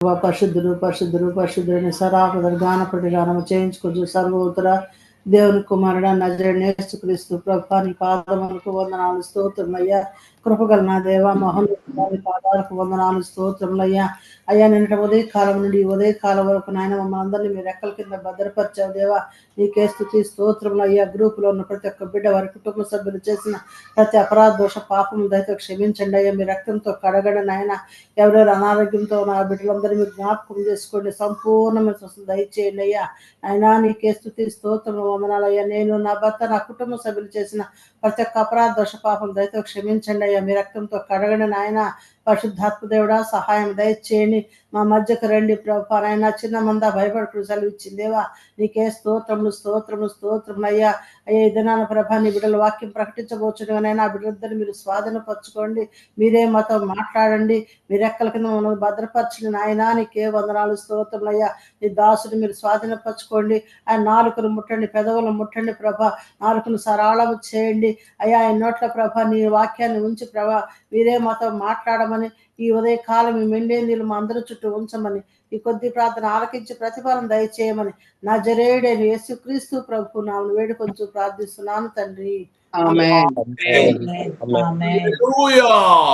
ప్రభా పరిశుద్ధుడు పరిశుద్ధుడు పరిశుద్ధుడని సరాకుడు గానపడి గానము చేయించుకోవచ్చు సర్వోత్తర దేవుని కుమారుడు నజరేడు నేర్చుక్రీస్తు ప్రభా పాదములకు వందనాలు స్తోత్రమయ్యా కృపగల నా దేవ మహోన్నత పాదాలకు వందనాలు స్తోత్రములయ్యా. అయ్యా నిన్నటి ఉదయ కాలం నుండి ఉదయ కాలం వరకు నాయన మమ్మల్ని అందరినీ మీ రెక్కల కింద భద్రపరిచావు దేవా. నీకే స్థుతి స్తోత్రములు అయ్యా గ్రూపులో ఉన్న ప్రతి ఒక్క బిడ్డ వారి కుటుంబ సభ్యులు చేసిన ప్రతి అపరాధ దోష పాపము దయతో క్షమించండి అయ్యా. మీ రక్తంతో కడగడ నాయన. ఎవరెవరు అనారోగ్యంతో నా బిడ్డలందరినీ మీరు జ్ఞాపకం చేసుకోండి. సంపూర్ణమైన స్వస్థ దయచేయండి అయ్యా. అయినా నీకే స్థుతి స్తోత్రములు వందనాలు అయ్యా. నేను నా భర్త నా కుటుంబ సభ్యులు చేసిన ప్రతి ఒక్క అపరాధ దోష పాపం దయతో క్షమించండి అయ్యా మీ రక్తంతో కడగండి నాయన. పరిశుద్ధాత్మ దేవుడా సహాయం దయచేయండి. మా మధ్యకు రండి ప్రభా నాయన చిన్న మంద భయపడుకుని సెలవు ఇచ్చిందేవా నీకే స్తోత్రములు స్తోత్రములు స్తోత్రములు అయ్యా. అయ్యా ఈ దినాన ప్రభా నీ బిడ్డల వాక్యం ప్రకటించబోచునైనా ఆ బిడ్డలిద్దరిని మీరు స్వాధీనపరచుకోండి. మీరే మాతో మాట్లాడండి. మీ రెక్కల కింద మనం భద్రపరచండి. నాయన నీకే వందనాలు స్తోత్రములు అయ్యా. నీ దాసుని మీరు స్వాధీనపరచుకోండి. ఆయన నాలుకను ముట్టండి పెదవులను ముట్టండి ప్రభా. నాలుకను సరాళము చేయండి. అయ్యా ఆయన నోట్ల ప్రభ నీ వాక్యాన్ని ఉంచి ప్రభా. మీరే మాతో మాట్లాడమని ఈ ఉదయ కాలం ఈ మెండే నీళ్ళు మా అందరి చుట్టూ ఉంచమని ఈ కొద్ది ప్రార్థన ఆలకించి ప్రతిఫలం దయచేయమని నా జరేడైన యేసు క్రీస్తు ప్రభు నామను వేడుకొంచు ప్రార్థిస్తున్నాను తండ్రి. ఆమేన్.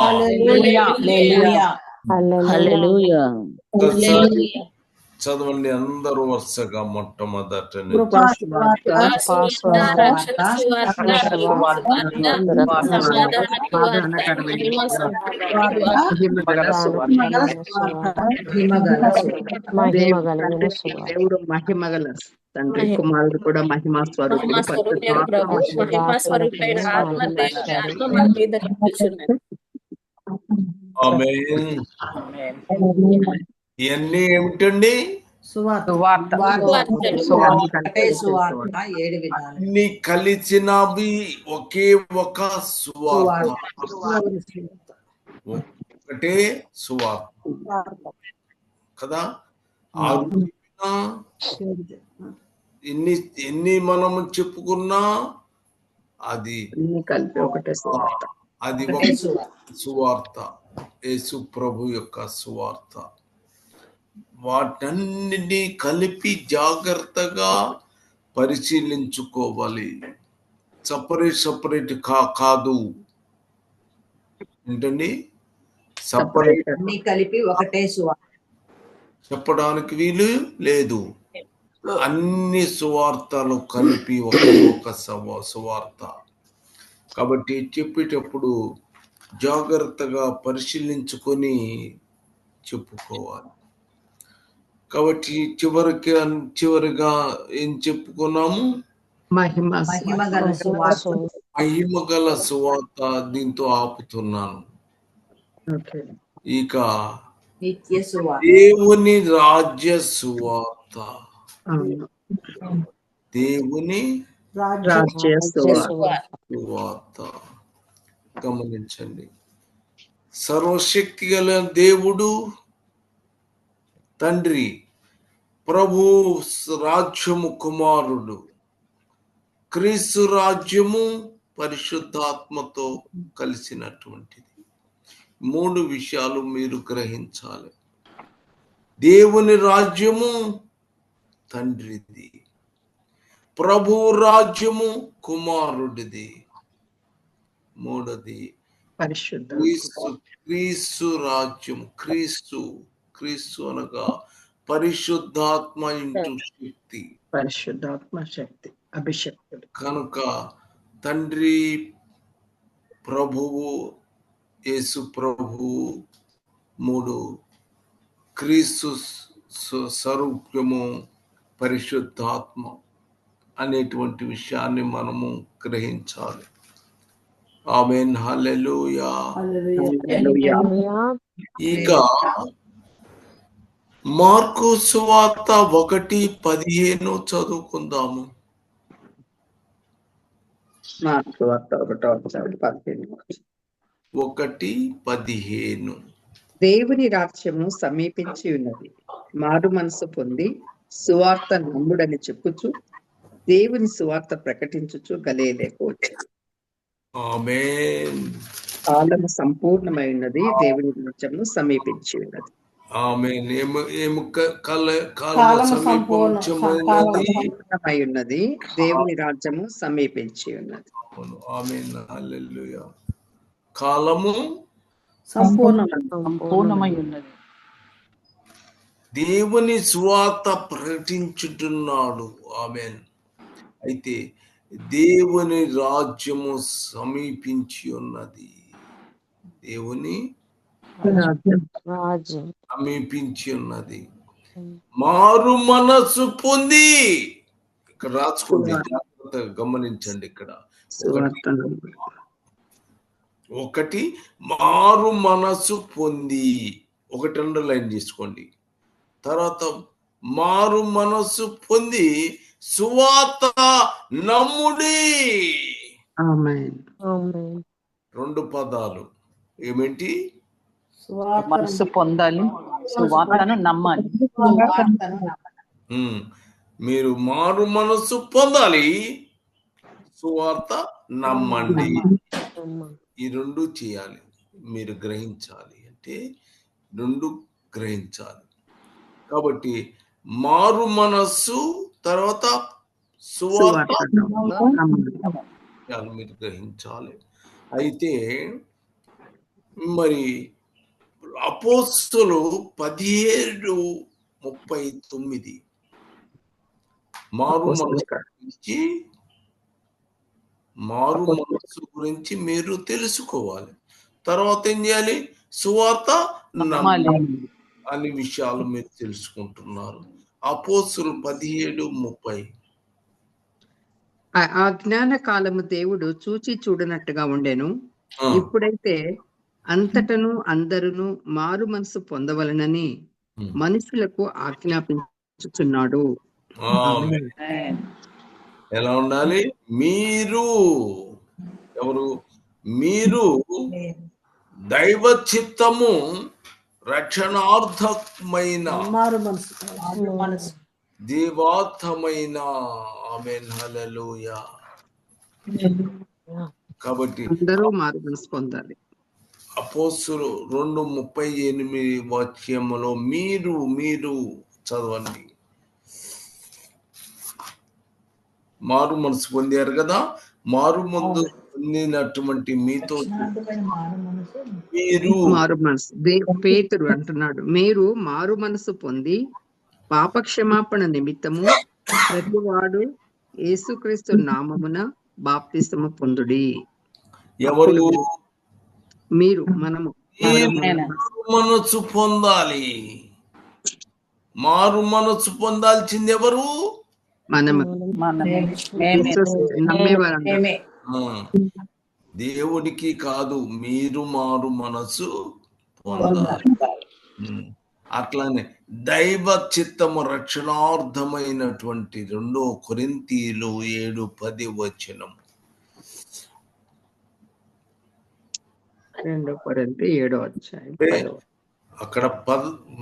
హల్లెలూయా. హల్లెలూయా. చదవండి అందరూ వరుసగా మొట్టమొదట. దేవుడు మహిమగల తండ్రి కుమారుడు కూడా మహిమా స్వరూపుడు ఆమేన్. ఇవన్నీ ఏమిటండి? సువార్త. ఒకటే సువార్త. ఏడు విధాలు. అన్ని కలిసినవి ఒకే ఒక సువార్త. ఒకటే సువార్త. కదా? ఎన్ని ఎన్ని మనము చెప్పుకున్నా అది కలిపి ఒకటే సువార్త. అది ఒకటే ఒక సువార్త. సువార్త. యేసు ప్రభు యొక్క సువార్త. వాటన్నిటినీ కలిపి జాగ్రత్తగా పరిశీలించుకోవాలి. సపరేట్ సపరేట్ కా కాదు. ఏంటండి? సపరేట్. కలిపి ఒకటే చెప్పడానికి వీలు లేదు. అన్ని సువార్తలు కలిపి ఒక ఒక సవ సువార్త. కాబట్టి చెప్పేటప్పుడు జాగ్రత్తగా పరిశీలించుకొని చెప్పుకోవాలి. కాబట్టి చివరికి చివరిగా ఏం చెప్పుకున్నాము? మహిమ మహిమ గల సువార్త. దీంతో ఆపుతున్నాను. ఓకే. ఇక దేవుని రాజ్య సువార్త. దేవుని రాజ్య సువార్త. గమనించండి. సర్వశక్తి గల దేవుడు తండ్రి. ప్రభు రాజ్యము కుమారుడు. క్రీస్తు రాజ్యము పరిశుద్ధాత్మతో కలిసినటువంటిది. మూడు విషయాలు మీరు గ్రహించాలి. దేవుని రాజ్యము తండ్రిది. ప్రభు రాజ్యము కుమారుడిది. మూడది క్రీస్తు క్రీస్తు రాజ్యం క్రీస్తు క్రీస్తు అనగా పరిశుద్ధాత్మ ఇంటూ శక్తి. పరిశుద్ధాత్మ శక్తి అభిషక్తుడు కనుక తండ్రి ప్రభువు యేసు ప్రభువు మూడు క్రీస్తు స్వ- స్వరూప్యము పరిశుద్ధాత్మ అనేటువంటి విషయాన్ని మనము గ్రహించాలి. ఆమెన్. హల్లెలూయా. హల్లెలూయా. హల్లెలూయా. ఇక మార్కు సువార్త ఒకటి పదిహేను చదువుకుందాము. మార్కు వార్త ఒకటో అధ్యాయం పదిహేను. ఒకటి పదిహేను. దేవుని రాజ్యము సమీపించి ఉన్నది. మారు మనసు పొంది సువార్త నమ్ముడని చెప్పుచు దేవుని సువార్త ప్రకటించుచు గలేలేకు ఆమెన్. కాలము సంపూర్ణమై ఉన్నది దేవుని రాజ్యము సమీపించి ఉన్నది. ఆమె ఉన్నది. దేవుని రాజ్యము సమీపించి ఉన్నది. కాలము సంపూర్ణం సంపూర్ణమై ఉన్నది. దేవుని సువార్త ప్రకటించుతున్నాడు ఆమె అయితే దేవుని రాజ్యము సమీపించి ఉన్నది. దేవుని సమీపించి ఉన్నది మారు మనసు పొంది ఇక్కడ రాసుకోండి జాగ్రత్తగా గమనించండి ఇక్కడ. ఒకటి మారు మనసు పొంది. ఒకటి రెండు లైన్ తీసుకోండి తర్వాత మారు మనసు పొంది సువాత నమ్ముడి. రెండు పదాలు. ఏమిటి? మనస్సు పొందాలి. సువార్తను నమ్మాలి. మీరు మారు మనసు పొందాలి. సువార్త నమ్మండి. ఈ రెండు చేయాలి. మీరు గ్రహించాలి అంటే రెండు గ్రహించాలి. కాబట్టి మారు మనస్సు తర్వాత సువార్త మీరు గ్రహించాలి. అయితే మరి అపోస్తులు పదిహేడు ముప్పై తొమ్మిది మారు మనసు గురించి మారు మనసు గురించి మీరు తెలుసుకోవాలి. తర్వాత ఏం చేయాలి? సువార్త అనే విషయాలు మీరు తెలుసుకుంటున్నారు. అపోస్తులు పదిహేడు ముప్పై. ఆ- జ్ఞాన కాలము దేవుడు చూచి చూడనట్టుగా ఉండెను. ఇప్పుడైతే అంతటను అందరును మారు మనసు పొందవలనని ఉమ్. మనుషులకు ఆజ్ఞాపించుచున్నాడు. ఎలా ఉండాలి? మీరు. ఎవరు? మీరు దైవ చిత్తము రక్షణార్థమైన. దేవార్థమైన ఆమె హల్లెలూయా కాబట్టి అందరూ మారు మనసు పొందాలి. అపోస్తులు రెండు ముప్పై ఎనిమిది వాక్యములో మీరు మీరు చదవండి. మారు మనసు పొందారు కదా? మారు ముందు పొందినటువంటి మీతో మారు మనసు. మీరు మనసు. దే పేతురు అంటున్నాడు. మీరు మారు మనసు పొంది పాప క్షమాపణ నిమిత్తము ప్రతివాడు యేసుక్రీస్తు నామమున బాప్తిసము పొందుడి. ఎవరు మీరు మనము. మారు మనసు పొందాలి? మారు మనసు పొందాల్సింది ఎవరు? మనము. దేవుడికి కాదు మీరు మారు మనసు పొందాలి. అట్లానే దైవ చిత్తము రక్షణార్థమైనటువంటి రెండో కొరింతీలు ఏడు పది వచనం రెండో కొరింథీ ఏడో అధ్యాయం అక్కడ పద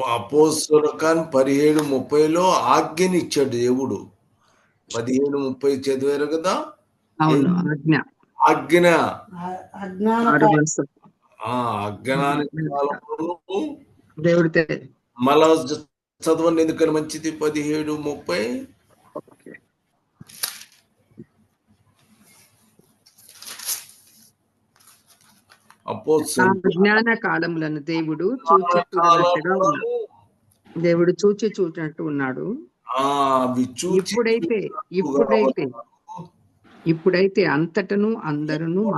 అపోస్తుల కానీ పదిహేడు ముప్పైలో ఆజ్ఞనిచ్చాడు దేవుడు. పదిహేడు ముప్పై చదివారు కదా? అవును ఆజ్ఞ. ఆజ్ఞ. దేవుడి మళ్ళా చదవండి ఎందుకని మంచిది? పదిహేడు ముప్పై. జ్ఞాన కాలములను దేవుడు చూచి చూడనట్టుగా ఉన్నాడు. దేవుడు చూచి చూచినట్టు ఉన్నాడు. ఆ, అవి చూచి ఇప్పుడైతే ఇప్పుడైతే ఇప్పుడైతే అంతటను ఇప్పుడైతే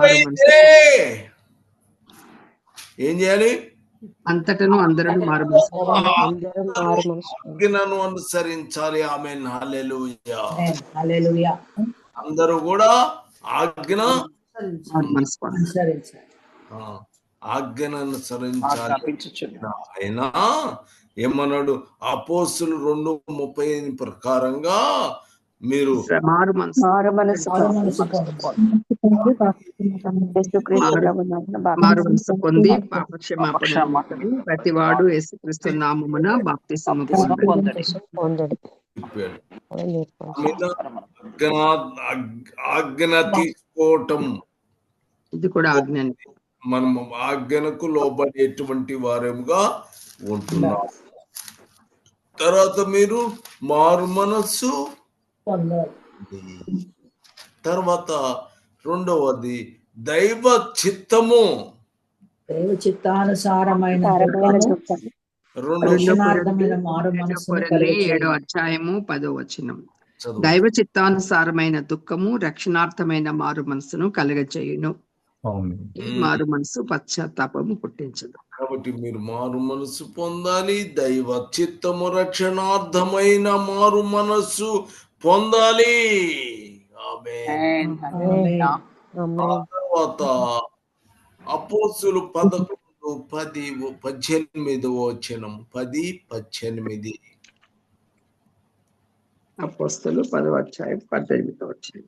ఏం చేయాలి? అంతటను అందరూ మారు మనసు అందరూ మారు మనసు ఆజ్ఞను అనుసరించాలి. ఆమె హల్లెలూయా. హల్లెలూయా. అందరూ కూడా ఆజ్ఞ అనుసరించాలి. ఆ, ఆజ్ఞను అనుసరించాలి ఆజ్ఞాపించుచున్నాడు. ఆయన ఏమన్నాడు? అపోస్తులు రెండు ముప్పై ఎనిమిది ప్రకారంగా మీరు పొంది క్షమాపణ క్షమాపణ. ప్రతివాడు యేసుక్రీస్తు నామమున ఆగ్- ఆజ్ఞ తీసుకోవటం. ఇది కూడా ఆజ్ఞ మనం ఆజ్ఞకు లోబడేటువంటి వారముగా ఉంటున్నాం. తర్వాత మీరు మారు మనస్సు తర్వాత రెండవది దైవ చిత్తము. దైవ చిత్తానుసారమైన. ఏడో అధ్యాయము పదో వచనం. దైవ చిత్తానుసారమైన దుఃఖము రక్షణార్థమైన మారు మనసును కలగచేయును. ఈ మారు మనసు పశ్చాత్తాపము పుట్టించదు. కాబట్టి మీరు మారు మనస్సు పొందాలి దైవ చిత్తము రక్షణార్థమైన మారు మనస్సు పొందాలి. తర్వాత అపోసులు పదకొండు పది పద్దెనిమిది వచనం. పది పద్దెనిమిది. అపోస్తలు పదవ అధ్యాయం పద్దెనిమిదో వచ్చిన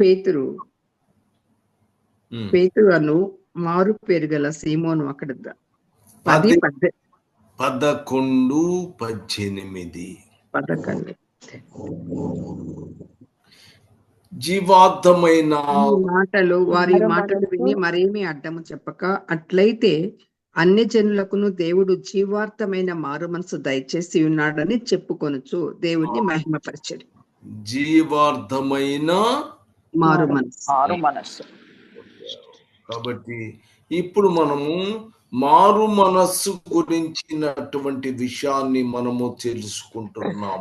పేతురు. పేతురు అను మారు పేరు గల సీమోను అక్కడ పది పదకొండు పద్దెనిమిది. పదకొండు. జీవార్థమైన మాటలు వారి మాటలు విని మరేమి అడ్డము చెప్పక అట్లయితే అన్ని జనులకును దేవుడు జీవార్థమైన మారు మనసు దయచేసి ఉన్నాడని చెప్పుకొనుచు దేవుణ్ణి మహిమపరచడు. జీవార్థమైన మారు మనసు. మారు మనస్సు కాబట్టి ఇప్పుడు మనము మారు మనస్సు గురించినటువంటి విషయాన్ని మనము తెలుసుకుంటున్నాం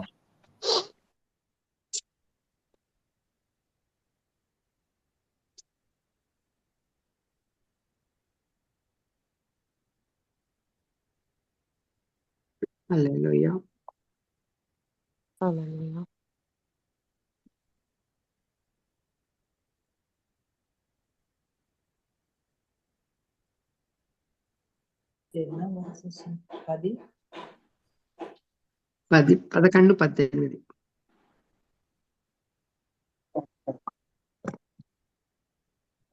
హల్లెలూయా హల్లెలూయా. పది? పది పదకొండు పద్దెనిమిది.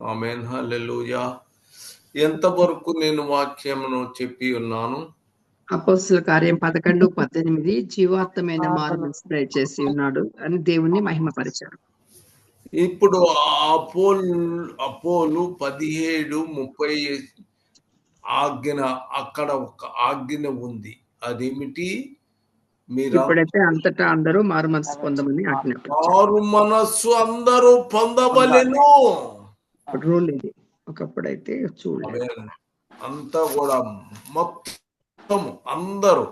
ఆమెన్. హల్లెలూయా. ఎంతవరకు నేను వాక్యమును చెప్పి ఉన్నాను? అపోస్తుల కార్యం పదకొండు పద్దెనిమిది. జీవార్థమైన మారు మనసు దయచేసి ఉన్నాడు అని దేవుణ్ణి మహిమపరిచాడు. ఇప్పుడు అపోల్ అపోలు పదిహేడు ముప్పై ఆజ్ఞ అక్కడ ఒక ఆజ్ఞ ఉంది. అదేమిటి? మీరు ఇప్పుడైతే అంతటా అందరూ మారు మనసు పొందమని ఆజ్ఞాపించారు మారు మనస్సు అందరూ పొందవలెను. రూల్ ఇది. ఒకప్పుడైతే చూడలేదు. అంతా కూడా మొత్తం అందరూ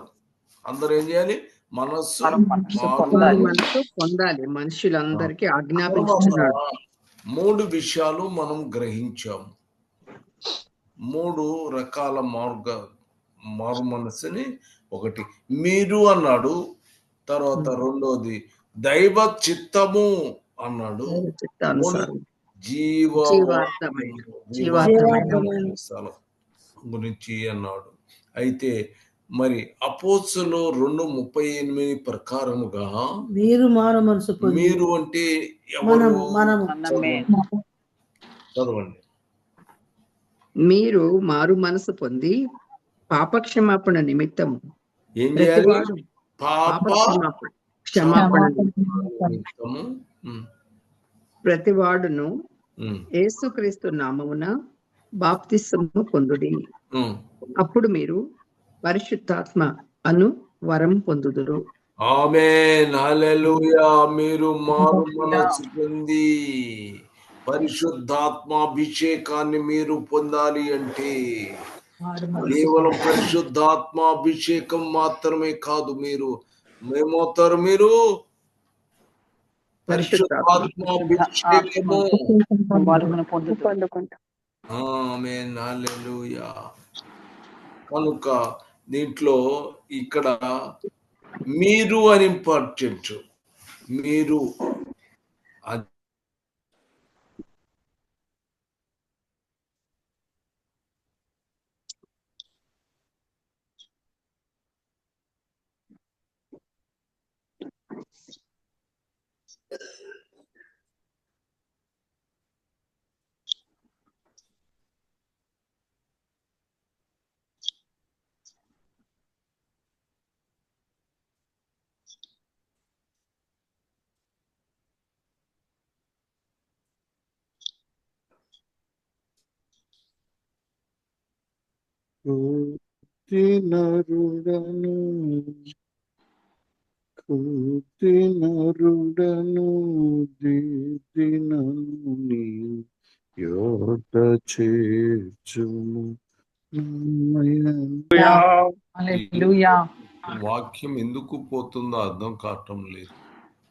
అందరూ ఏం చేయాలి? మనస్సు. మనసు పొందాలి. మనుషులందరికీ ఆజ్ఞాపించుతున్నాడు మూడు విషయాలు మనం గ్రహించాము. మూడు రకాల మార్గ మారు మనసుని ఒకటి. మీరు అన్నాడు తర్వాత రెండోది దైవ చిత్తము అన్నాడు. జీవ గురించి అన్నాడు. అయితే మరి అపోస్తులు రెండు ముప్పై ఎనిమిది ప్రకారముగా మీరు మారు మనసు మీరు అంటే చదవండి. మీరు మారు మనసు పొంది పాపక్షమాపణ నిమిత్తం ఏం చేయాలి? క్షమాపణ నిమిత్తము. ఉమ్, ప్రతివాడును ఉమ్, యేసుక్రీస్తు నామమున బాప్తిసము పొందుడి. అప్పుడు మీరు పరిశుద్ధాత్మ అను వరం పొందుదురు. ఆమేన్. హల్లెలూయా. మీరు మారు మనసు పొంది. పరిశుద్ధాత్మాభిషేకాన్ని మీరు పొందాలి అంటే కేవలం పరిశుద్ధాత్మాభిషేకం మాత్రమే కాదు మీరు ఏమవుతారు మీరు పరిశుద్ధాత్మాభిషేకము కనుక దీంట్లో ఇక్కడ మీరు అని ఇంపార్టెంట్ మీరు కూర్తి నరుడను కూర్తి నరుడను దినను నీ యోట చేర్చుము. వాక్యం ఎందుకు పోతుందో అర్థం కావటం లేదు.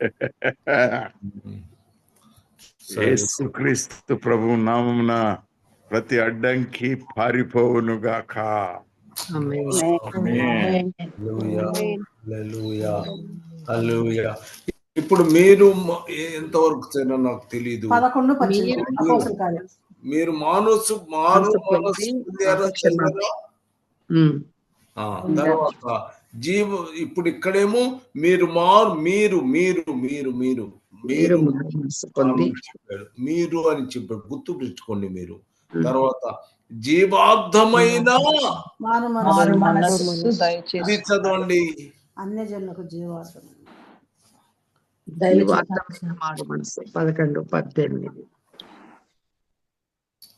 క్రీస్తు ప్రభు నామమున ప్రతి అడ్డంకి పారిపోవును గాక ఆమేన్. హల్లెలూయా, హల్లెలూయా, హల్లెలూయా. ఇప్పుడు మీరు ఎంతవరకు సరే నాకు తెలియదు మీరు- మానసు తర్వాత జీవ ఇప్పుడు ఇక్కడేమో మీరు మారు మీరు మీరు మీరు మీరు మీరు అని చెప్పాడు మీరు అని చెప్పాడు. గుర్తు పెట్టుకోండి మీరు. తర్వాత జీవార్థమైన చదవండి అన్య జనులకు మనసు. పదకొండు పద్దెనిమిది.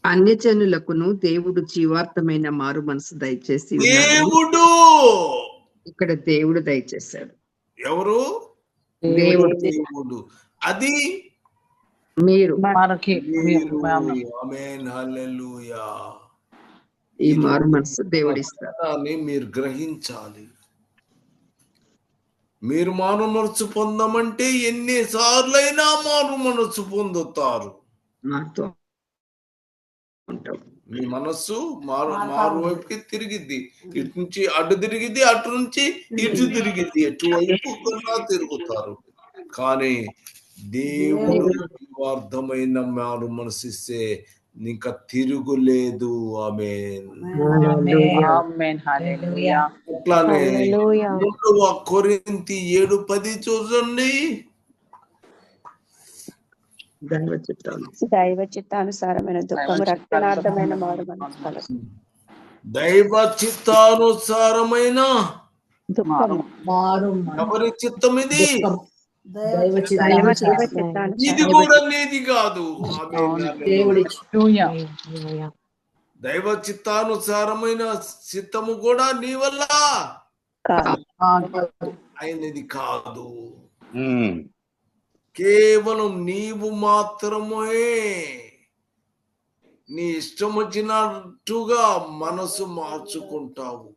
అన్యజనులకును దేవుడు జీవార్థమైన మారు మనసు దయచేసి. దేవుడు! ఇక్కడ దేవుడు దయచేశాడు. ఎవరు? దేవుడు. దేవుడు. అది మీరు. మనకి ఈ మారు మనసు దేవుడు ఇస్తాడు దాన్ని మీరు గ్రహించాలి. మీరు మారు మనసు పొందమంటే ఎన్నిసార్లైనా మారు మనసు పొందుతారు. మీ మనస్సు మారు మారు వైపుకి తిరిగిద్ది. ఇటు నుంచి అటు తిరిగిద్ది అటు నుంచి ఇటు తిరిగిద్ది. ఎటువైపు తిరుగుతారు. కానీ దేవుడు అర్థమైన మారు మనసు ఇస్తే ఇంకా తిరుగులేదు ఆమె ఆమేన్. హల్లెలూయా. అట్లానే కొరింతి ఏడు పది చూడండి. దైవ చిత్తానుసారమైన దుఃఖము రక్షణార్థమైన మారు మనసు కలదు. దైవ చిత్తానుసారమైన ఎవరి చిత్తం ఇది. ఇది కూడా నీది కాదు. దైవ చిత్తానుసారమైన చిత్తము కూడా నీ వల్ల. కాదు. అయినది కాదు. కేవలం నీవు మాత్రమే. నీ ఇష్టం వచ్చినట్టుగా మనసు మార్చుకుంటావు.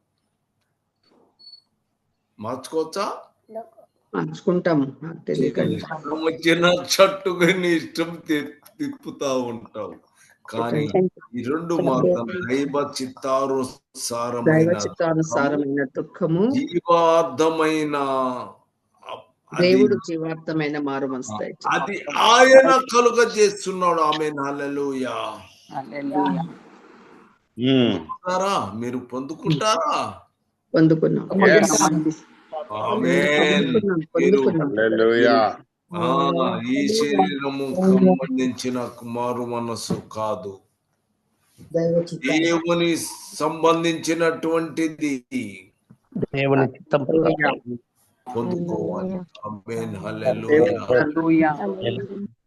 మార్చుకోవచ్చా? వచ్చిన చట్టుగా నీ ఇష్టం తిప్పుతా ఉంటావు. కానీ ఈ రెండు మాత్రం దైవ దైవ చిత్తానుసారమైన చిత్తానుసారమైన దుఃఖము జీవార్థమైన అది- దేవుడు జీవార్థమైన మారు. అది ఆయన కలుగ చేస్తున్నాడు ఆమె హల్లెలూయా. మీరు పొందుకుంటారా? పొందుకున్నాం. ఆమేన్. పొందుకున్నాం పొందుకున్నాం హల్లెలూయా. ఆ, ఈ శరీరము సంబంధించిన కుమారు మనసు కాదు. దైవ చిత్తం దేవుని సంబంధించినటువంటిది. దేవుని చిత్తం ప్రకారం పొందుకోవాలి. ఆమేన్. హల్లెలూయా. హల్లెలూయా.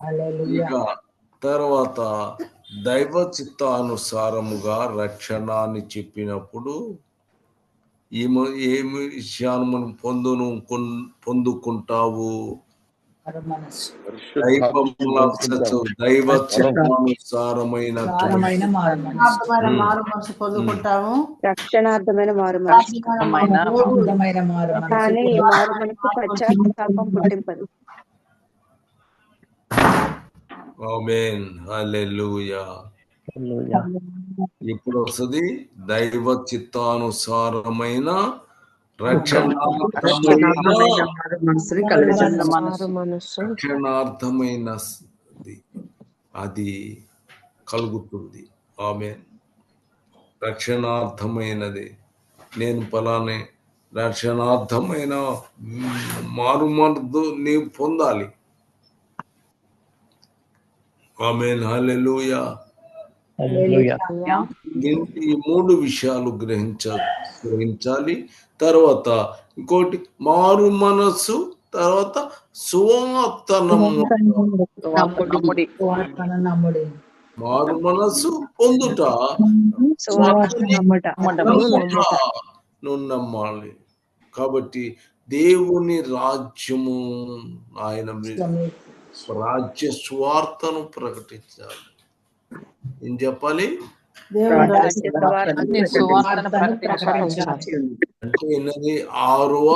హల్లెలూయా. ఇక తర్వాత దైవ చిత్తానుసారముగా రక్షణ అని చెప్పినప్పుడు ఏమి ఏమి విషయాన్ని మనం పొందును పొందుకుంటావు? దైవ చిత్తానుసారమైన పొందుకుంటాము. రక్షణార్థమైన మారు కానీ మారు మనసు పశ్చాత్తాపం పుట్టింపదు. ఆమేన్. హల్లెలూయా. ఇప్పుడు వస్తుంది దైవ చిత్తానుసారమైన రక్షణ రక్షణార్థమైన మారు మారు అది కలుగుతుంది. ఆమె రక్షణార్థమైనది. నేను పలానే రక్షణార్థమైన మారుమర్దు నీవు పొందాలి. ఆమె. దీంట్లో ఈ మూడు విషయాలు గ్రహించ గ్రహించాలి. తర్వాత ఇంకోటి మారు మనస్సు తర్వాత మారు మనస్సు పొందుట. నమ్మాలి కాబట్టి దేవుని రాజ్యము ఆయన రాజ్య స్వార్థను ప్రకటించాలి. ఏం చెప్పాలి? అంటే ఏంటది? ఆరువ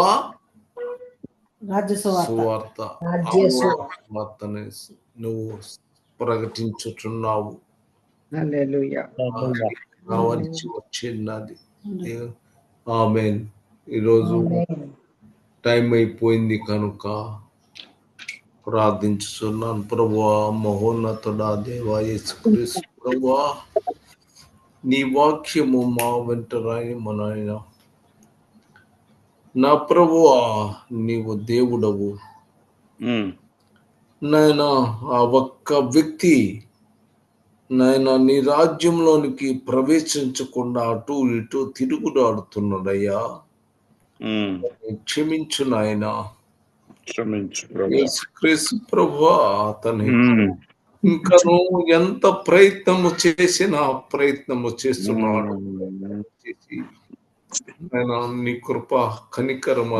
సువార్త. సువార్తని నువ్వు ప్రకటించుచున్నావు. రావాల్సి వచ్చినది ఆమె. ఈరోజు టైం అయిపోయింది కనుక ప్రార్థించుతున్నాను ప్రభువా మహోన్నతుడా దేవా యేసుక్రీస్తు ప్రభువా నీ వాక్యము మా వెంట రాయి మన ఆయన నా ప్రభువా నీవు దేవుడవు. నాయన ఆ ఒక్క వ్యక్తి నాయన నీ రాజ్యంలోనికి ప్రవేశించకుండా అటు ఇటు తిరుగుడాడుతున్నాడయ్యా. క్షమించు నాయన. క్షమించు ప్రభు. యేసుక్రీస్తు ప్రభు అతని ఉమ్, ఇంకా నువ్వు ఎంత ప్రయత్నము చేసినా ప్రయత్నము చేస్తున్నాడు. చేసి ఆయన నీ కృప కనికరం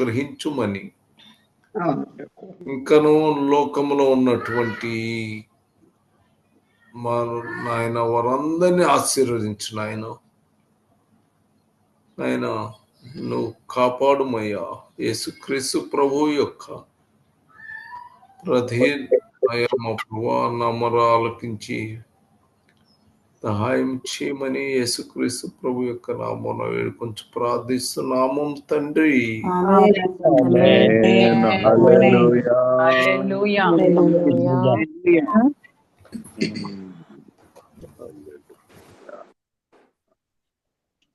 గ్రహించుమని ఇంకను లోకంలో ఉన్నటువంటి మా నాయన వారందరినీ ఆశీర్వదించు నాయన. నాయన నువ్వు కాపాడుమయ్యా. యేసుక్రీస్తు ప్రభు యొక్క ప్రధే అయ్యా మా ప్రభా సహాయం చేయమని యేసుక్రీస్తు ప్రభు యొక్క నామం కొంచెం ప్రార్థిస్తున్నామం తండ్రి. ఆమేన్.